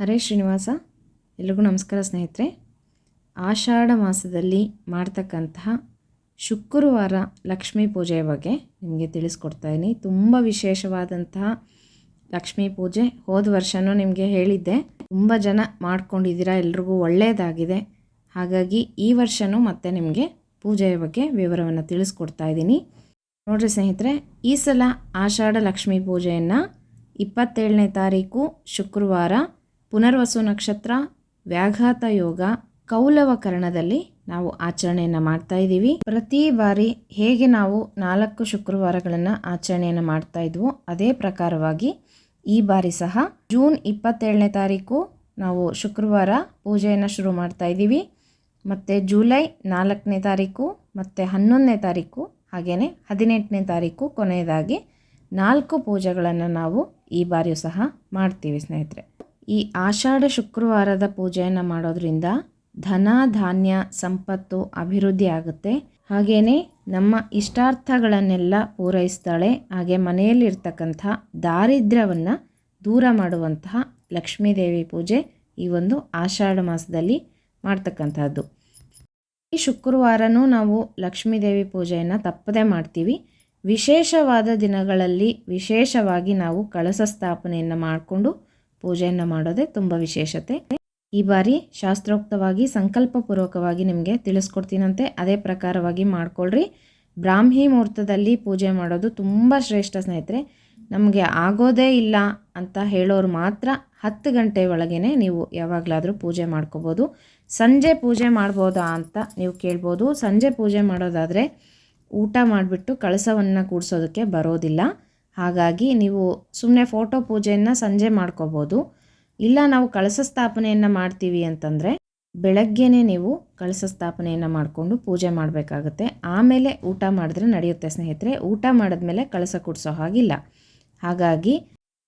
ಹರೇ ಶ್ರೀನಿವಾಸ, ಎಲ್ರಿಗೂ ನಮಸ್ಕಾರ ಸ್ನೇಹಿತರೆ. ಆಷಾಢ ಮಾಸದಲ್ಲಿ ಮಾಡ್ತಕ್ಕಂತಹ ಶುಕ್ರವಾರ ಲಕ್ಷ್ಮೀ ಪೂಜೆಯ ಬಗ್ಗೆ ನಿಮಗೆ ತಿಳಿಸ್ಕೊಡ್ತಾ ಇದ್ದೀನಿ. ತುಂಬ ವಿಶೇಷವಾದಂತಹ ಲಕ್ಷ್ಮೀ ಪೂಜೆ ಹೋದ ವರ್ಷವೂ ನಿಮಗೆ ಹೇಳಿದ್ದೆ. ತುಂಬ ಜನ ಮಾಡ್ಕೊಂಡಿದ್ದೀರಾ, ಎಲ್ರಿಗೂ ಒಳ್ಳೆಯದಾಗಿದೆ ಹಾಗಾಗಿ ಈ ವರ್ಷವೂ ಮತ್ತೆ ನಿಮಗೆ ಪೂಜೆಯ ಬಗ್ಗೆ ವಿವರವನ್ನು ತಿಳಿಸ್ಕೊಡ್ತಾ ಇದ್ದೀನಿ. ನೋಡಿರಿ ಸ್ನೇಹಿತರೆ, ಈ ಸಲ ಆಷಾಢ ಲಕ್ಷ್ಮೀ ಪೂಜೆಯನ್ನು ಇಪ್ಪತ್ತೇಳನೇ ತಾರೀಕು ಶುಕ್ರವಾರ ಪುನರ್ವಸು ನಕ್ಷತ್ರ, ವ್ಯಾಘಾತ ಯೋಗ ಕೌಲವ ಕರ್ಣದಲ್ಲಿ ನಾವು ಆಚರಣೆಯನ್ನು ಮಾಡ್ತಾ ಇದ್ದೀವಿ. ಪ್ರತಿ ಬಾರಿ ಹೇಗೆ ನಾವು ನಾಲ್ಕು ಶುಕ್ರವಾರಗಳನ್ನು ಆಚರಣೆಯನ್ನು ಮಾಡ್ತಾ ಇದ್ವೋ ಅದೇ ಪ್ರಕಾರವಾಗಿ ಈ ಬಾರಿ ಸಹ ಜೂನ್ ಇಪ್ಪತ್ತೇಳನೇ ತಾರೀಕು ನಾವು ಶುಕ್ರವಾರ ಪೂಜೆಯನ್ನು ಶುರು ಮಾಡ್ತಾ ಇದ್ದೀವಿ. ಮತ್ತು ಜುಲೈ ನಾಲ್ಕನೇ ತಾರೀಕು, ಮತ್ತು ಹನ್ನೊಂದನೇ ತಾರೀಕು ಹಾಗೆಯೇ ಹದಿನೆಂಟನೇ ತಾರೀಕು ಕೊನೆಯದಾಗಿ ನಾಲ್ಕು ಪೂಜೆಗಳನ್ನು ನಾವು ಈ ಬಾರಿಯೂ ಸಹ ಮಾಡ್ತೀವಿ ಸ್ನೇಹಿತರೆ. ಈ ಆಷಾಢ ಶುಕ್ರವಾರದ ಪೂಜೆಯನ್ನು ಮಾಡೋದ್ರಿಂದ ಧನ ಧಾನ್ಯ ಸಂಪತ್ತು ಅಭಿವೃದ್ಧಿ ಆಗುತ್ತೆ. ಹಾಗೆಯೇ ನಮ್ಮ ಇಷ್ಟಾರ್ಥಗಳನ್ನೆಲ್ಲ ಪೂರೈಸ್ತಾಳೆ. ಹಾಗೆ ಮನೆಯಲ್ಲಿರ್ತಕ್ಕಂಥ ದಾರಿದ್ರ್ಯವನ್ನು ದೂರ ಮಾಡುವಂತಹ ಲಕ್ಷ್ಮೀದೇವಿ ಪೂಜೆ ಈ ಒಂದು ಆಷಾಢ ಮಾಸದಲ್ಲಿ ಮಾಡ್ತಕ್ಕಂಥದ್ದು. ಈ ಶುಕ್ರವಾರನೂ ನಾವು ಲಕ್ಷ್ಮೀದೇವಿ ಪೂಜೆಯನ್ನು ತಪ್ಪದೇ ಮಾಡ್ತೀವಿ. ವಿಶೇಷವಾದ ದಿನಗಳಲ್ಲಿ ವಿಶೇಷವಾಗಿ ನಾವು ಕಳಸ ಸ್ಥಾಪನೆಯನ್ನು ಮಾಡಿಕೊಂಡು ಪೂಜೆಯನ್ನು ಮಾಡೋದೇ ತುಂಬ ವಿಶೇಷತೆ. ಈ ಬಾರಿ ಶಾಸ್ತ್ರೋಕ್ತವಾಗಿ, ಸಂಕಲ್ಪಪೂರ್ವಕವಾಗಿ ನಿಮಗೆ ತಿಳಿಸ್ಕೊಡ್ತೀನಂತೆ. ಅದೇ ಪ್ರಕಾರವಾಗಿ ಮಾಡ್ಕೊಳ್ರಿ. ಬ್ರಾಹ್ಮಿ ಮುಹೂರ್ತದಲ್ಲಿ ಪೂಜೆ ಮಾಡೋದು ತುಂಬ ಶ್ರೇಷ್ಠ ಸ್ನೇಹಿತರೆ. ನಮಗೆ ಆಗೋದೇ ಇಲ್ಲ ಅಂತ ಹೇಳೋರು ಮಾತ್ರ ಹತ್ತು ಗಂಟೆ ಒಳಗೇ ನೀವು ಯಾವಾಗಲಾದರೂ ಪೂಜೆ ಮಾಡ್ಕೋಬೋದು. ಸಂಜೆ ಪೂಜೆ ಮಾಡ್ಬೋದಾ ಅಂತ ನೀವು ಕೇಳ್ಬೋದು. ಸಂಜೆ ಪೂಜೆ ಮಾಡೋದಾದರೆ ಊಟ ಮಾಡಿಬಿಟ್ಟು ಕಳಸವನ್ನು ಕೂಡಿಸೋದಕ್ಕೆ ಬರೋದಿಲ್ಲ. ಹಾಗಾಗಿ ನೀವು ಸುಮ್ಮನೆ ಫೋಟೋ ಪೂಜೆಯನ್ನು ಸಂಜೆ ಮಾಡ್ಕೋಬೋದು. ಇಲ್ಲ ನಾವು ಕಳಸ ಸ್ಥಾಪನೆಯನ್ನು ಮಾಡ್ತೀವಿ ಅಂತಂದರೆ ಬೆಳಗ್ಗೆನೇ ನೀವು ಕಳಸ ಸ್ಥಾಪನೆಯನ್ನು ಮಾಡಿಕೊಂಡು ಪೂಜೆ ಮಾಡಬೇಕಾಗುತ್ತೆ. ಆಮೇಲೆ ಊಟ ಮಾಡಿದ್ರೆ ನಡೆಯುತ್ತೆ ಸ್ನೇಹಿತರೆ. ಊಟ ಮಾಡಿದ್ಮೇಲೆ ಕಳಸ ಕುಡಿಸೋ ಹಾಗಿಲ್ಲ. ಹಾಗಾಗಿ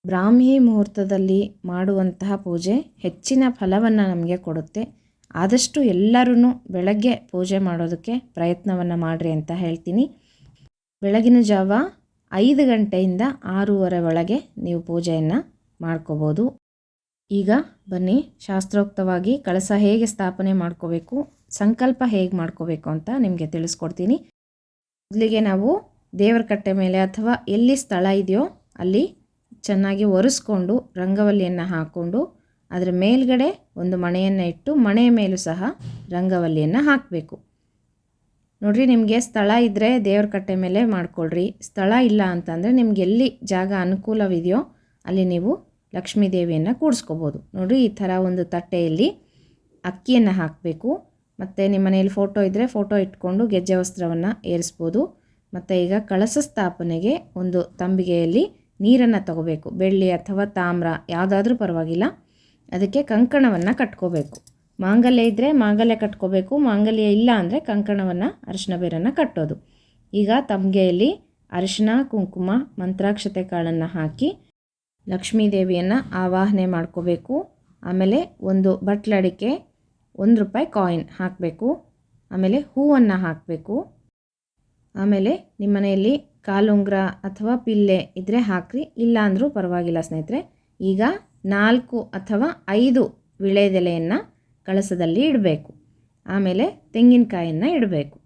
ಬ್ರಾಹ್ಮಿ ಮುಹೂರ್ತದಲ್ಲಿ ಮಾಡುವಂತಹ ಪೂಜೆ ಹೆಚ್ಚಿನ ಫಲವನ್ನು ನಮಗೆ ಕೊಡುತ್ತೆ. ಆದಷ್ಟು ಎಲ್ಲರೂ ಬೆಳಗ್ಗೆ ಪೂಜೆ ಮಾಡೋದಕ್ಕೆ ಪ್ರಯತ್ನವನ್ನು ಮಾಡಿರಿ ಅಂತ ಹೇಳ್ತೀನಿ. ಬೆಳಗಿನ ಜಾವ ಐದು ಗಂಟೆಯಿಂದ ಆರೂವರೆ ಒಳಗೆ ನೀವು ಪೂಜೆಯನ್ನು ಮಾಡ್ಕೋಬೋದು. ಈಗ ಬನ್ನಿ, ಶಾಸ್ತ್ರೋಕ್ತವಾಗಿ ಕಳಸ ಹೇಗೆ ಸ್ಥಾಪನೆ ಮಾಡ್ಕೋಬೇಕು, ಸಂಕಲ್ಪ ಹೇಗೆ ಮಾಡ್ಕೋಬೇಕು ಅಂತ ನಿಮಗೆ ತಿಳಿಸ್ಕೊಡ್ತೀನಿ. ಮೊದಲಿಗೆ ನಾವು ದೇವರ ಕಟ್ಟೆ ಮೇಲೆ ಅಥವಾ ಎಲ್ಲಿ ಸ್ಥಳ ಇದೆಯೋ ಅಲ್ಲಿ ಚೆನ್ನಾಗಿ ಒರೆಸ್ಕೊಂಡು ರಂಗವಲ್ಲಿಯನ್ನು ಹಾಕ್ಕೊಂಡು ಅದರ ಮೇಲ್ಗಡೆ ಒಂದು ಮಣೆಯನ್ನು ಇಟ್ಟು ಮಣೆಯ ಮೇಲೂ ಸಹ ರಂಗವಲ್ಲಿಯನ್ನು ಹಾಕಬೇಕು. ನೋಡಿರಿ, ನಿಮಗೆ ಸ್ಥಳ ಇದ್ದರೆ ದೇವ್ರ ಕಟ್ಟೆ ಮೇಲೆ ಮಾಡ್ಕೊಳ್ರಿ. ಸ್ಥಳ ಇಲ್ಲ ಅಂತಂದರೆ ನಿಮ್ಗೆ ಎಲ್ಲಿ ಜಾಗ ಅನುಕೂಲವಿದೆಯೋ ಅಲ್ಲಿ ನೀವು ಲಕ್ಷ್ಮೀ ದೇವಿಯನ್ನು ಕೂಡಿಸ್ಕೋಬೋದು. ನೋಡಿರಿ, ಈ ಥರ ಒಂದು ತಟ್ಟೆಯಲ್ಲಿ ಅಕ್ಕಿಯನ್ನು ಹಾಕಬೇಕು. ಮತ್ತು ನಿಮ್ಮ ಮನೆಯಲ್ಲಿ ಫೋಟೋ ಇದ್ದರೆ ಫೋಟೋ ಇಟ್ಕೊಂಡು ಗೆಜ್ಜೆ ವಸ್ತ್ರವನ್ನು ಏರಿಸ್ಬೋದು. ಮತ್ತು ಈಗ ಕಳಸ ಸ್ಥಾಪನೆಗೆ ಒಂದು ತಂಬಿಗೆಯಲ್ಲಿ ನೀರನ್ನು ತಗೋಬೇಕು. ಬೆಳ್ಳಿ ಅಥವಾ ತಾಮ್ರ ಯಾವುದಾದ್ರೂ ಪರವಾಗಿಲ್ಲ. ಅದಕ್ಕೆ ಕಂಕಣವನ್ನು ಕಟ್ಕೋಬೇಕು. ಮಾಂಗಲ್ಯ ಇದ್ದರೆ ಮಾಂಗಲ್ಯ ಕಟ್ಕೋಬೇಕು. ಮಾಂಗಲ್ಯ ಇಲ್ಲ ಅಂದರೆ ಕಂಕಣವನ್ನು ಅರಿಶಿನ ಬೇರನ್ನು ಕಟ್ಟೋದು. ಈಗ ತಮ್ಗೆಯಲ್ಲಿ ಅರಿಶಿನ ಕುಂಕುಮ, ಮಂತ್ರಾಕ್ಷತೆ ಕಾಳನ್ನು ಹಾಕಿ ಲಕ್ಷ್ಮೀ ದೇವಿಯನ್ನು ಆವಾಹನೆ ಮಾಡ್ಕೋಬೇಕು. ಆಮೇಲೆ ಒಂದು ಬಟ್ಲಡಿಕೆ ಒಂದು ರೂಪಾಯಿ ಕಾಯಿನ್ ಹಾಕಬೇಕು. ಆಮೇಲೆ ಹೂವನ್ನು ಹಾಕಬೇಕು. ಆಮೇಲೆ ನಿಮ್ಮ ಮನೆಯಲ್ಲಿ ಕಾಲುಂಗ್ರ ಅಥವಾ ಪಿಲ್ಲೆ ಇದ್ದರೆ ಹಾಕ್ರಿ. ಇಲ್ಲ ಅಂದರೂ ಪರವಾಗಿಲ್ಲ ಸ್ನೇಹಿತರೆ. ಈಗ ನಾಲ್ಕು ಅಥವಾ ಐದು ವಿಳೆದೆಲೆಯನ್ನು ಕಳಸದಲ್ಲಿ ಇಡಬೇಕು. ಆಮೇಲೆ ತೆಂಗಿನಕಾಯನ್ನು ಇಡಬೇಕು.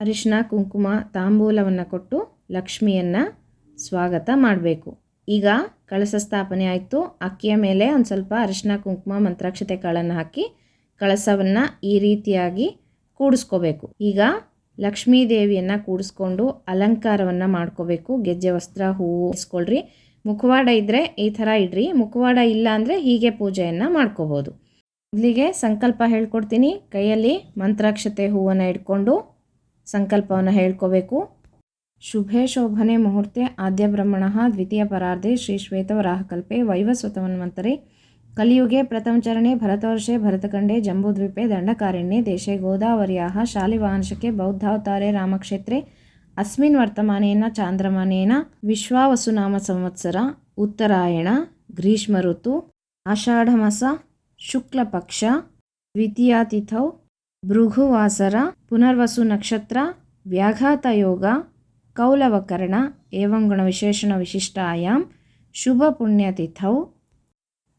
ಅರಿಶಿನ ಕುಂಕುಮ, ತಾಂಬೂಲವನ್ನು ಕೊಟ್ಟು ಲಕ್ಷ್ಮಿಯನ್ನು ಸ್ವಾಗತ ಮಾಡಬೇಕು. ಈಗ ಕಳಸ ಸ್ಥಾಪನೆ ಆಯಿತು. ಅಕ್ಕಿಯ ಮೇಲೆ ಒಂದು ಸ್ವಲ್ಪ ಅರಿಶಿನ ಕುಂಕುಮ, ಮಂತ್ರಾಕ್ಷತೆ ಕಾಳನ್ನು ಹಾಕಿ ಕಳಸವನ್ನು ಈ ರೀತಿಯಾಗಿ ಕೂಡಿಸ್ಕೋಬೇಕು. ಈಗ ಲಕ್ಷ್ಮೀ ದೇವಿಯನ್ನು ಕೂಡಿಸ್ಕೊಂಡು ಅಲಂಕಾರವನ್ನು ಮಾಡ್ಕೋಬೇಕು. ಗೆಜ್ಜೆ, ವಸ್ತ್ರ, ಹೂವು ಇಸ್ಕೊಳ್ರಿ. ಮುಖವಾಡ ಇದ್ದರೆ ಈ ಥರ ಇಡ್ರಿ. ಮುಖವಾಡ ಇಲ್ಲ ಅಂದರೆ ಹೀಗೆ ಪೂಜೆಯನ್ನು ಮಾಡ್ಕೋಬೋದು. ಇಲ್ಲಿಗೆ ಸಂಕಲ್ಪ ಹೇಳ್ಕೊಡ್ತೀನಿ. ಕೈಯಲ್ಲಿ ಮಂತ್ರಾಕ್ಷತೆ ಹೂವನ್ನು ಇಟ್ಕೊಂಡು ಸಂಕಲ್ಪವನ್ನು ಹೇಳ್ಕೋಬೇಕು. ಶುಭೆ ಶೋಭನೆ ಮುಹೂರ್ತೆ ಆದ್ಯ ಬ್ರಹ್ಮಣ ದ್ವಿತೀಯ ಪರಾರ್ಧೆ ಶ್ರೀ ಶ್ವೇತವರಾಹಕಲ್ಪೆ ವೈವಸ್ವತಮನ್ವಂತರೆ ಕಲಿಯುಗೆ ಪ್ರಥಮಚರಣೆ ಭರತವರ್ಷೆ ಭರತಖಂಡೆ ಜಂಬೂದ್ವೀಪೆ ದಂಡಕಾರಣ್ಯೆ ದೇಶೆ ಗೋದಾವರ್ಯಾ ಶಾಲಿವಾಂಶಕ್ಕೆ ಬೌದ್ಧಾವತಾರೆ ರಾಮಕ್ಷೇತ್ರೆ. ಅಸ್ಮಿನ್ ವರ್ತಮಾನೇನ ಚಾಂದ್ರಮಾನೇನ ವಿಶ್ವಾವಸುನಾಮ ಸಂವತ್ಸರ ಉತ್ತರಾಯಣ ಗ್ರೀಷ್ಮ ಋತು ಆಷಾಢಮಾಸ ಶುಕ್ಲಪಕ್ಷ, ದ್ವಿತೀಯಾತಿಥೌ, ಭೃಗುವಾಸರ, ಪುನರ್ವಸು ನಕ್ಷತ್ರ, ವ್ಯಾಘಾತ ಯೋಗ, ಕೌಲವಕರ್ಣ ಏವಂ ಗುಣವಿಶೇಷಣ ಆಯಾಮ್ ಶುಭ ಪುಣ್ಯತಿಥೌ.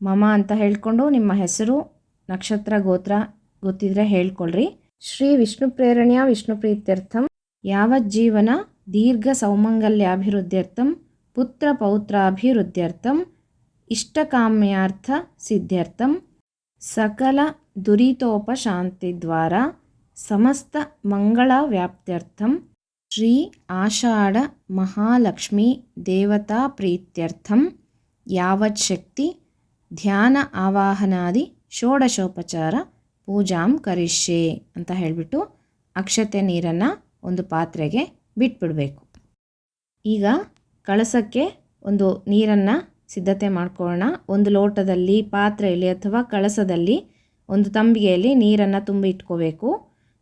ಮಮ ಅಂತ ಹೇಳಿಕೊಂಡು ನಿಮ್ಮ ಹೆಸರು, ನಕ್ಷತ್ರ, ಗೋತ್ರ ಗೊತ್ತಿದ್ರೆ ಹೇಳ್ಕೊಳ್ರಿ. ಶ್ರೀ ವಿಷ್ಣು ಪ್ರೇರಣೆಯ ವಿಷ್ಣು ಪ್ರೀತ್ಯರ್ಥಂ ಯಾವಜ್ಜೀವನ ದೀರ್ಘ ಸೌಮಂಗಲ್ಯಾಭಿವೃದ್ಧ್ಯರ್ಥಂ, ಪುತ್ರ ಪೌತ್ರಾಭಿವೃದ್ಧ್ಯರ್ಥಂ, ಇಷ್ಟಕಾಮ್ಯಾರ್ಥ ಸಿದ್ಧ್ಯರ್ಥಂ. ಸಕಲ ದುರಿತೋಪಶಾಂತಿದ್ವಾರ ಸಮಸ್ತ ಮಂಗಳ ವ್ಯಾಪ್ತ್ಯರ್ಥಂ ಶ್ರೀ ಆಷಾಢ ಮಹಾಲಕ್ಷ್ಮಿ ದೇವತಾ ಪ್ರೀತ್ಯರ್ಥಂ ಯಾವತ್ ಶಕ್ತಿ ಧ್ಯಾನ ಆವಾಹನಾದಿ ಷೋಡಶೋಪಚಾರ ಪೂಜಾಂ ಕರಿಷ್ಯೆ ಅಂತ ಹೇಳಿಬಿಟ್ಟು ಅಕ್ಷತೆ ನೀರನ್ನು ಒಂದು ಪಾತ್ರೆಗೆ ಬಿಟ್ಬಿಡಬೇಕು. ಈಗ ಕಳಸಕ್ಕೆ ಒಂದು ನೀರನ್ನು ಸಿದ್ಧತೆ ಮಾಡ್ಕೊಳ್ಳೋಣ. ಒಂದು ಲೋಟದಲ್ಲಿ, ಪಾತ್ರೆಯಲ್ಲಿ ಅಥವಾ ಕಳಸದಲ್ಲಿ ಒಂದು ತಂಬಿಗೆಯಲ್ಲಿ ನೀರನ್ನು ತುಂಬಿ ಇಟ್ಕೋಬೇಕು.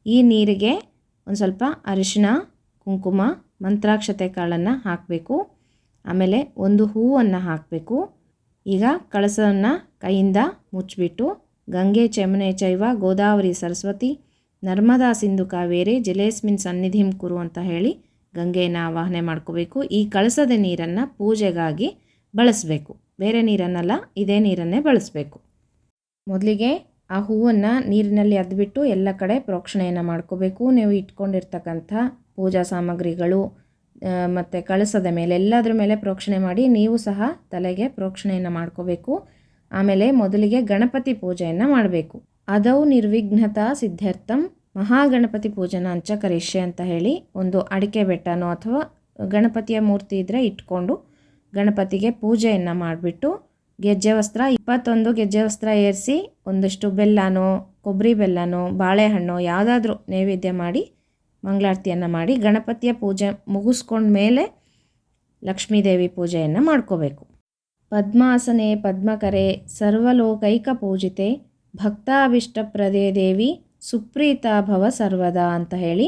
ಈ ನೀರಿಗೆ ಒಂದು ಸ್ವಲ್ಪ ಅರಿಶಿನ ಕುಂಕುಮ, ಮಂತ್ರಾಕ್ಷತೆ ಕಾಳನ್ನು ಹಾಕಬೇಕು. ಆಮೇಲೆ ಒಂದು ಹೂವನ್ನು ಹಾಕಬೇಕು. ಈಗ ಕಳಸವನ್ನು ಕೈಯಿಂದ ಮುಚ್ಚಿಬಿಟ್ಟು ಗಂಗೆ, ಚಮನೆ, ಚೈವ, ಗೋದಾವರಿ, ಸರಸ್ವತಿ, ನರ್ಮದಾ ಸಿಂಧು ಕಾವೇರಿ, ಜಲೇಸ್ಮಿನ್ ಸನ್ನಿಧಿಂ ಕುರು ಅಂತ ಹೇಳಿ ಗಂಗೆಯನ್ನು ಆವಾಹನೆ ಮಾಡ್ಕೋಬೇಕು. ಈ ಕಳಸದ ನೀರನ್ನು ಪೂಜೆಗಾಗಿ ಬಳಸಬೇಕು. ಬೇರೆ ನೀರನ್ನಲ್ಲ, ಇದೇ ನೀರನ್ನೇ ಬಳಸಬೇಕು. ಮೊದಲಿಗೆ ಆ ಹೂವನ್ನು ನೀರಿನಲ್ಲಿ ಅದ್ಬಿಟ್ಟು ಎಲ್ಲ ಕಡೆ ಪ್ರೋಕ್ಷಣೆಯನ್ನು ಮಾಡ್ಕೋಬೇಕು. ನೀವು ಇಟ್ಕೊಂಡಿರ್ತಕ್ಕಂಥ ಪೂಜಾ ಸಾಮಗ್ರಿಗಳು ಮತ್ತು ಕಳಸದ ಮೇಲೆ ಎಲ್ಲದರ ಮೇಲೆ ಪ್ರೋಕ್ಷಣೆ ಮಾಡಿ ನೀವು ಸಹ ತಲೆಗೆ ಪ್ರೋಕ್ಷಣೆಯನ್ನು ಮಾಡ್ಕೋಬೇಕು. ಆಮೇಲೆ ಮೊದಲಿಗೆ ಗಣಪತಿ ಪೂಜೆಯನ್ನು ಮಾಡಬೇಕು. ಅದೌ ನಿರ್ವಿಘ್ನತಾ ಸಿದ್ಧಾರ್ಥಂ ಮಹಾಗಣಪತಿ ಪೂಜನ ಅಂಚ ಕರಿಷ್ಯೆ ಅಂತ ಹೇಳಿ ಒಂದು ಅಡಿಕೆ ಬೆಟ್ಟನೋ ಅಥವಾ ಗಣಪತಿಯ ಮೂರ್ತಿ ಇದ್ದರೆ ಇಟ್ಕೊಂಡು ಗಣಪತಿಗೆ ಪೂಜೆಯನ್ನು ಮಾಡಿಬಿಟ್ಟು ಗೆಜ್ಜೆ ವಸ್ತ್ರ ಇಪ್ಪತ್ತೊಂದು ಗೆಜ್ಜೆ ವಸ್ತ್ರ ಏರಿಸಿ ಒಂದಷ್ಟು ಬೆಲ್ಲನೋ, ಕೊಬ್ಬರಿ ಬೆಲ್ಲನೋ, ಬಾಳೆಹಣ್ಣು ಯಾವುದಾದ್ರೂ ನೈವೇದ್ಯ ಮಾಡಿ ಮಂಗಳಾರತಿಯನ್ನು ಮಾಡಿ ಗಣಪತಿಯ ಪೂಜೆ ಮುಗಿಸ್ಕೊಂಡ ಮೇಲೆ ಲಕ್ಷ್ಮೀದೇವಿ ಪೂಜೆಯನ್ನು ಮಾಡ್ಕೋಬೇಕು. ಪದ್ಮಾಸನೆ, ಪದ್ಮಕರೆ, ಸರ್ವಲೋಕೈಕ ಪೂಜಿತೆ ಭಕ್ತಾಭಿಷ್ಟಪ್ರದೇ ದೇವಿ, ಸುಪ್ರೀತಾ ಭವ ಸರ್ವದಾ ಅಂತ ಹೇಳಿ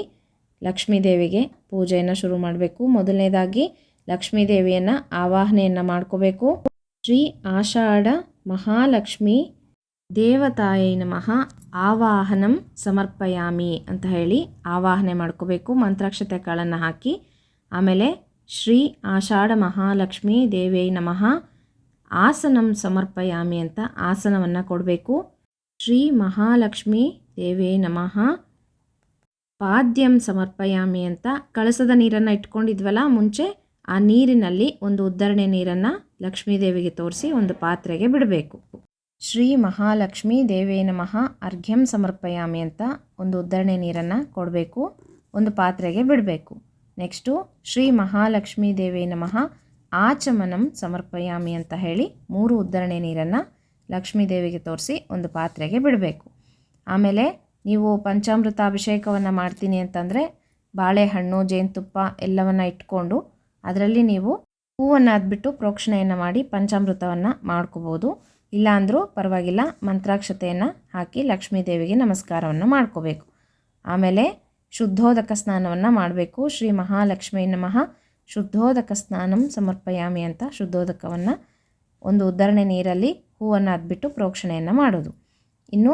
ಲಕ್ಷ್ಮೀದೇವಿಗೆ ಪೂಜೆಯನ್ನು ಶುರು ಮಾಡಬೇಕು. ಮೊದಲನೇದಾಗಿ ಲಕ್ಷ್ಮೀದೇವಿಯನ್ನು ಆವಾಹನೆಯನ್ನು ಮಾಡ್ಕೋಬೇಕು. ಶ್ರೀ ಆಷಾಢ ಮಹಾಲಕ್ಷ್ಮಿ ದೇವತಾಯೈ ನಮಃ. ಆವಾಹನಂ ಸಮರ್ಪಯಾಮಿ ಅಂತ ಹೇಳಿ ಆವಾಹನೆ ಮಾಡ್ಕೋಬೇಕು. ಮಂತ್ರಾಕ್ಷತೆ ಕಾಳನ್ನು ಹಾಕಿ. ಆಮೇಲೆ ಶ್ರೀ ಆಷಾಢ ಮಹಾಲಕ್ಷ್ಮಿ ದೇವೈ ನಮಃ. ಆಸನಂ ಸಮರ್ಪಯಾಮಿ ಅಂತ ಆಸನವನ್ನು ಕೊಡಬೇಕು. ಶ್ರೀ ಮಹಾಲಕ್ಷ್ಮಿ ದೇವೇ ನಮಃ. ಪಾದ್ಯಂ ಸಮರ್ಪಯಾಮಿ ಅಂತ ಕಳಸದ ನೀರನ್ನು ಇಟ್ಕೊಂಡಿದ್ವಲ್ಲ, ಮುಂಚೆ ಆ ನೀರಿನಲ್ಲಿ ಒಂದು ಉದ್ದರಣೆ ನೀರನ್ನು ಲಕ್ಷ್ಮೀದೇವಿಗೆ ತೋರಿಸಿ ಒಂದು ಪಾತ್ರೆಗೆ ಬಿಡಬೇಕು. ಶ್ರೀ ಮಹಾಲಕ್ಷ್ಮಿ ದೇವೇ ನಮಃ, ಅರ್ಘ್ಯಂ ಸಮರ್ಪಯಾಮಿ ಅಂತ ಒಂದು ಉದ್ದರಣೆ ನೀರನ್ನು ಕೊಡಬೇಕು, ಒಂದು ಪಾತ್ರೆಗೆ ಬಿಡಬೇಕು. ನೆಕ್ಸ್ಟು, ಶ್ರೀ ಮಹಾಲಕ್ಷ್ಮೀ ದೇವೇ ನಮಃ, ಆಚಮನಂ ಸಮರ್ಪಯಾಮಿ ಅಂತ ಹೇಳಿ ಮೂರು ಉದ್ದರಣೆ ನೀರನ್ನು ಲಕ್ಷ್ಮೀ ದೇವಿಗೆ ತೋರಿಸಿ ಒಂದು ಪಾತ್ರೆಗೆ ಬಿಡಬೇಕು. ಆಮೇಲೆ ನೀವು ಪಂಚಾಮೃತ ಅಭಿಷೇಕವನ್ನು ಮಾಡ್ತೀನಿ ಅಂತಂದರೆ ಬಾಳೆಹಣ್ಣು, ಜೇನುತುಪ್ಪ ಎಲ್ಲವನ್ನು ಇಟ್ಕೊಂಡು ಅದರಲ್ಲಿ ನೀವು ಹೂವನ್ನು ಅದ್ಬಿಟ್ಟು ಪ್ರೋಕ್ಷಣೆಯನ್ನು ಮಾಡಿ ಪಂಚಾಮೃತವನ್ನು ಮಾಡ್ಕೋಬೋದು. ಇಲ್ಲಾಂದರೂ ಪರವಾಗಿಲ್ಲ, ಮಂತ್ರಾಕ್ಷತೆಯನ್ನು ಹಾಕಿ ಲಕ್ಷ್ಮೀ ದೇವಿಗೆ ನಮಸ್ಕಾರವನ್ನು ಮಾಡ್ಕೋಬೇಕು. ಆಮೇಲೆ ಶುದ್ಧೋದಕ ಸ್ನಾನವನ್ನು ಮಾಡಬೇಕು. ಶ್ರೀ ಮಹಾಲಕ್ಷ್ಮೀ ನಮಃ. ಶುದ್ಧೋದಕ ಸ್ನಾನಂ ಸಮರ್ಪಯಾಮಿ ಅಂತ ಶುದ್ಧೋದಕವನ್ನು ಒಂದು ಉದ್ದರಣೆ ನೀರಲ್ಲಿ ಹೂವನ್ನು ಅದ್ಬಿಟ್ಟು ಪ್ರೋಕ್ಷಣೆಯನ್ನು ಮಾಡೋದು. ಇನ್ನು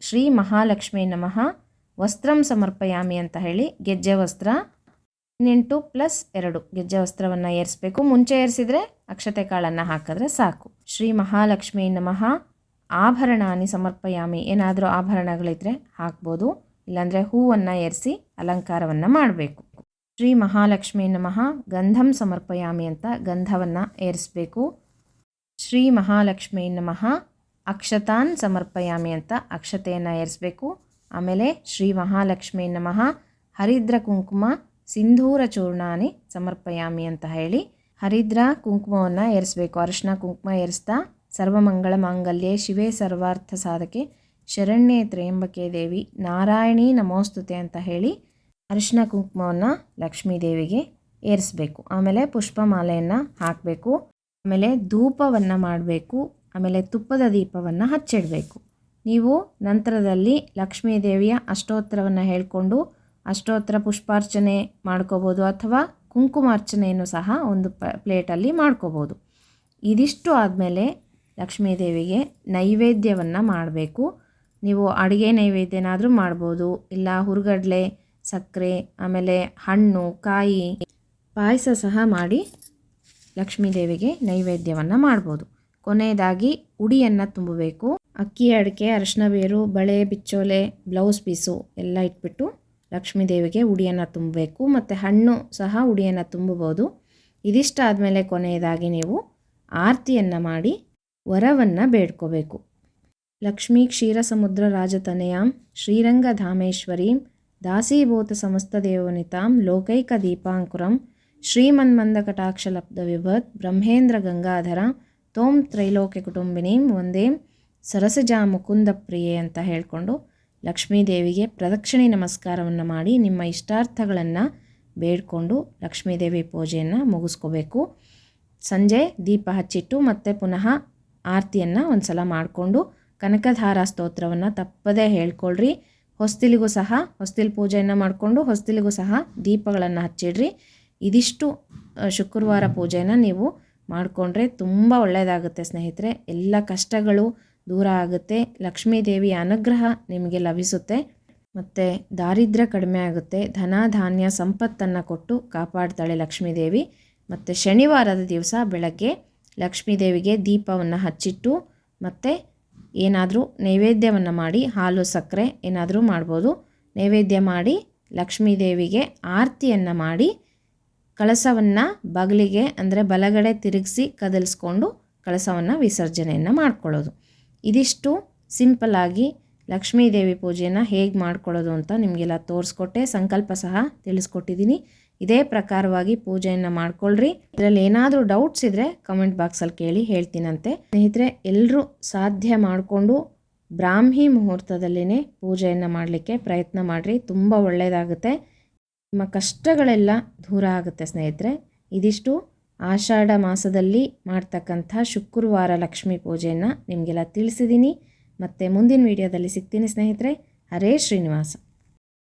ಶ್ರೀ ಮಹಾಲಕ್ಷ್ಮೀ ನಮಃ. ವಸ್ತ್ರಂ ಸಮರ್ಪಯಾಮಿ ಅಂತ ಹೇಳಿ ಗೆಜ್ಜೆ ವಸ್ತ್ರ ಹದಿನೆಂಟು ಪ್ಲಸ್ ಎರಡು. ಗೆಜ್ಜೆ ವಸ್ತ್ರವನ್ನು ಏರಿಸಬೇಕು. ಮುಂಚೆ ಏರಿಸಿದರೆ ಅಕ್ಷತೆ ಕಾಳನ್ನು ಹಾಕಿದ್ರೆ ಸಾಕು. ಶ್ರೀ ಮಹಾಲಕ್ಷ್ಮೀ ನಮಃ. ಆಭರಣಾನಿ ಸಮರ್ಪಯಾಮಿ. ಏನಾದರೂ ಆಭರಣಗಳಿದ್ರೆ ಹಾಕ್ಬೋದು. ಇಲ್ಲಾಂದರೆ ಹೂವನ್ನು ಏರಿಸಿ ಅಲಂಕಾರವನ್ನು ಮಾಡಬೇಕು. ಶ್ರೀ ಮಹಾಲಕ್ಷ್ಮೀ ನಮಃ. ಗಂಧಂ ಸಮರ್ಪಯಾಮಿ ಅಂತ ಗಂಧವನ್ನು ಏರಿಸಬೇಕು. ಶ್ರೀ ಮಹಾಲಕ್ಷ್ಮೀ ನಮಃ. ಅಕ್ಷತಾನ್ ಸಮರ್ಪಯಾಮಿ ಅಂತ ಅಕ್ಷತೆಯನ್ನು ಏರಿಸಬೇಕು. ಆಮೇಲೆ ಶ್ರೀ ಮಹಾಲಕ್ಷ್ಮೀ ನಮಃ. ಹರಿದ್ರ ಕುಂಕುಮ. ಸಿಂಧೂರ ಚೂರ್ಣಾನಿ ಸಮರ್ಪಯಾಮಿ ಅಂತ ಹೇಳಿ ಹರಿದ್ರ ಕುಂಕುಮವನ್ನು ಏರಿಸಬೇಕು. ಅರಿಶಿನ ಕುಂಕುಮ ಏರಿಸ್ತಾ ಸರ್ವಮಂಗಳ ಮಾಂಗಲ್ಯ ಶಿವೇ ಸರ್ವಾರ್ಥ ಸಾಧಕೆ ಶರಣ್ಯೇ ತ್ರ್ಯಂಬಕೆ ದೇವಿ ನಾರಾಯಣಿ ನಮೋಸ್ತುತೆ ಅಂತ ಹೇಳಿ ಅರಿಶಿನ ಕುಂಕುಮವನ್ನು ಲಕ್ಷ್ಮೀ ದೇವಿಗೆ ಏರಿಸಬೇಕು. ಆಮೇಲೆ ಪುಷ್ಪಮಾಲೆಯನ್ನು ಹಾಕಬೇಕು. ಆಮೇಲೆ ಧೂಪವನ್ನು ಮಾಡಬೇಕು. ಆಮೇಲೆ ತುಪ್ಪದ ದೀಪವನ್ನು ಹಚ್ಚಿಡಬೇಕು. ನೀವು ನಂತರದಲ್ಲಿ ಲಕ್ಷ್ಮೀ ದೇವಿಯ ಅಷ್ಟೋತ್ತರವನ್ನು ಹೇಳಿಕೊಂಡು ಅಷ್ಟೋತ್ತರ ಪುಷ್ಪಾರ್ಚನೆ ಮಾಡ್ಕೋಬೋದು ಅಥವಾ ಕುಂಕುಮಾರ್ಚನೆಯನ್ನು ಸಹ ಒಂದು ಪ, ಪ್ಲೇಟಲ್ಲಿ ಮಾಡ್ಕೋಬೋದು. ಇದಿಷ್ಟು ಆದಮೇಲೆ ಲಕ್ಷ್ಮೀ ದೇವಿಗೆ ನೈವೇದ್ಯವನ್ನು ಮಾಡಬೇಕು. ನೀವು ಅಡುಗೆ ನೈವೇದ್ಯನಾದರೂ ಮಾಡ್ಬೋದು. ಇಲ್ಲ ಹುರುಗಡ್ಲೆ, ಸಕ್ಕರೆ, ಆಮೇಲೆ ಹಣ್ಣು, ಕಾಯಿ, ಪಾಯಸ ಸಹ ಮಾಡಿ ಲಕ್ಷ್ಮೀ ದೇವಿಗೆ ನೈವೇದ್ಯವನ್ನು ಮಾಡ್ಬೋದು. ಕೊನೆಯದಾಗಿ ಉಡಿಯನ್ನು ತುಂಬಬೇಕು. ಅಕ್ಕಿ, ಅಡಿಕೆ, ಅರಶಿನ ಬೇರು, ಬಳೆ, ಬಿಚ್ಚೋಲೆ, ಬ್ಲೌಸ್ ಪೀಸು ಎಲ್ಲ ಇಟ್ಬಿಟ್ಟು ಲಕ್ಷ್ಮೀ ದೇವಿಗೆ ಉಡಿಯನ್ನು ತುಂಬಬೇಕು ಮತ್ತು ಹಣ್ಣು ಸಹ ಉಡಿಯನ್ನು ತುಂಬಬಹುದು. ಇದಿಷ್ಟ ಆದಮೇಲೆ ಕೊನೆಯದಾಗಿ ನೀವು ಆರತಿಯನ್ನು ಮಾಡಿ ವರವನ್ನು ಬೇಡ್ಕೋಬೇಕು. ಲಕ್ಷ್ಮೀ ಕ್ಷೀರ ಕ್ಷೀರಸಮುದ್ರ ರಾಜತನಯಾಂ, ಶ್ರೀರಂಗಧಾಮೇಶ್ವರೀಂ, ದಾಸೀಭೂತ ಸಮಸ್ತದೇವನಿತಾಂ ಲೋಕೈಕ ದೀಪಾಂಕುರಂ ಶ್ರೀಮನ್ಮಂದಕಟಾಕ್ಷಲಬ್ಧ ವಿಭತ್, ಬ್ರಹ್ಮೇಂದ್ರ ಗಂಗಾಧರ, ತೋಂ ತ್ರೈಲೋಕ್ಯ ಕುಟುಂಬಿನೀಂ ಒಂದೇ ಸರಸಜಾ ಮುಕುಂದ ಪ್ರಿಯೆ ಅಂತ ಹೇಳಿಕೊಂಡು ಲಕ್ಷ್ಮೀದೇವಿಗೆ ಪ್ರದಕ್ಷಿಣೆ ನಮಸ್ಕಾರವನ್ನು ಮಾಡಿ ನಿಮ್ಮ ಇಷ್ಟಾರ್ಥಗಳನ್ನು ಬೇಡಿಕೊಂಡು ಲಕ್ಷ್ಮೀದೇವಿ ಪೂಜೆಯನ್ನು ಮುಗಿಸ್ಕೋಬೇಕು. ಸಂಜೆ ದೀಪ ಹಚ್ಚಿಟ್ಟು ಮತ್ತೆ ಪುನಃ ಆರತಿಯನ್ನು ಒಂದು ಸಲ ಮಾಡಿಕೊಂಡು ಕನಕಧಾರ ಸ್ತೋತ್ರವನ್ನು ತಪ್ಪದೇ ಹೇಳ್ಕೊಳ್ರಿ. ಹೊಸ್ತಿಲಿಗೂ ಸಹ ಹೊಸ್ತಿಲ್ ಪೂಜೆಯನ್ನು ಮಾಡಿಕೊಂಡು ಹೊಸ್ತಿಲಿಗೂ ಸಹ ದೀಪಗಳನ್ನು ಹಚ್ಚಿಡ್ರಿ. ಇದಿಷ್ಟು ಶುಕ್ರವಾರ ಪೂಜೆಯನ್ನು ನೀವು ಮಾಡಿಕೊಂಡ್ರೆ ತುಂಬ ಒಳ್ಳೆಯದಾಗುತ್ತೆ ಸ್ನೇಹಿತರೆ. ಎಲ್ಲ ಕಷ್ಟಗಳು ದೂರ ಆಗುತ್ತೆ. ಲಕ್ಷ್ಮೀ ದೇವಿಯ ಅನುಗ್ರಹ ನಿಮಗೆ ಲಭಿಸುತ್ತೆ. ಮತ್ತು ದಾರಿದ್ರ್ಯ ಕಡಿಮೆ ಆಗುತ್ತೆ. ಧನ, ಧಾನ್ಯ, ಸಂಪತ್ತನ್ನು ಕೊಟ್ಟು ಕಾಪಾಡ್ತಾಳೆ ಲಕ್ಷ್ಮೀದೇವಿ ಮತ್ತು ಶನಿವಾರದ ದಿವಸ ಬೆಳಗ್ಗೆ ಲಕ್ಷ್ಮೀದೇವಿಗೆ ದೀಪವನ್ನು ಹಚ್ಚಿಟ್ಟು ಮತ್ತು ಏನಾದರೂ ನೈವೇದ್ಯವನ್ನು ಮಾಡಿ, ಹಾಲು, ಸಕ್ಕರೆ ಏನಾದರೂ ಮಾಡ್ಬೋದು. ನೈವೇದ್ಯ ಮಾಡಿ ಲಕ್ಷ್ಮೀದೇವಿಗೆ ಆರತಿಯನ್ನು ಮಾಡಿ ಕಳಸವನ್ನು ಬಗಲಿಗೆ ಅಂದರೆ ಬಲಗಡೆ ತಿರುಗಿಸಿ ಕದಲಿಸ್ಕೊಂಡು ಕಳಸವನ್ನು ವಿಸರ್ಜನೆಯನ್ನು ಮಾಡ್ಕೊಳ್ಳೋದು. ಇದಿಷ್ಟು ಸಿಂಪಲ್ಲಾಗಿ ಲಕ್ಷ್ಮೀದೇವಿ ಪೂಜೆಯನ್ನು ಹೇಗೆ ಮಾಡ್ಕೊಳ್ಳೋದು ಅಂತ ನಿಮಗೆಲ್ಲ ತೋರಿಸ್ಕೊಟ್ಟೆ, ಸಂಕಲ್ಪ ಸಹ ತಿಳಿಸ್ಕೊಟ್ಟಿದ್ದೀನಿ ಇದೇ ಪ್ರಕಾರವಾಗಿ ಪೂಜೆಯನ್ನು ಮಾಡ್ಕೊಳ್ರಿ. ಇದರಲ್ಲಿ ಏನಾದರೂ ಡೌಟ್ಸ್ ಇದ್ದರೆ ಕಮೆಂಟ್ ಬಾಕ್ಸಲ್ಲಿ ಕೇಳಿ ಹೇಳ್ತೀನಂತೆ. ಸ್ನೇಹಿತರೆ ಎಲ್ಲರೂ ಸಾಧ್ಯ ಮಾಡಿಕೊಂಡು ಬ್ರಾಹ್ಮಿ ಮುಹೂರ್ತದಲ್ಲೇ ಪೂಜೆಯನ್ನು ಮಾಡಲಿಕ್ಕೆ ಪ್ರಯತ್ನ ಮಾಡಿರಿ, ತುಂಬ ಒಳ್ಳೆಯದಾಗುತ್ತೆ ನಿಮ್ಮ ಕಷ್ಟಗಳೆಲ್ಲ ದೂರ ಆಗುತ್ತೆ ಸ್ನೇಹಿತರೆ. ಇದಿಷ್ಟು ಆಷಾಢ ಮಾಸದಲ್ಲಿ ಮಾಡ್ತಕ್ಕಂಥ ಶುಕ್ರವಾರ ಲಕ್ಷ್ಮೀ ಪೂಜೆಯನ್ನು ನಿಮಗೆಲ್ಲ ತಿಳಿಸಿದ್ದೀನಿ ಮತ್ತು ಮುಂದಿನ ವಿಡಿಯೋದಲ್ಲಿ ಸಿಗ್ತೀನಿ ಸ್ನೇಹಿತರೆ. ಹರೇ ಶ್ರೀನಿವಾಸ.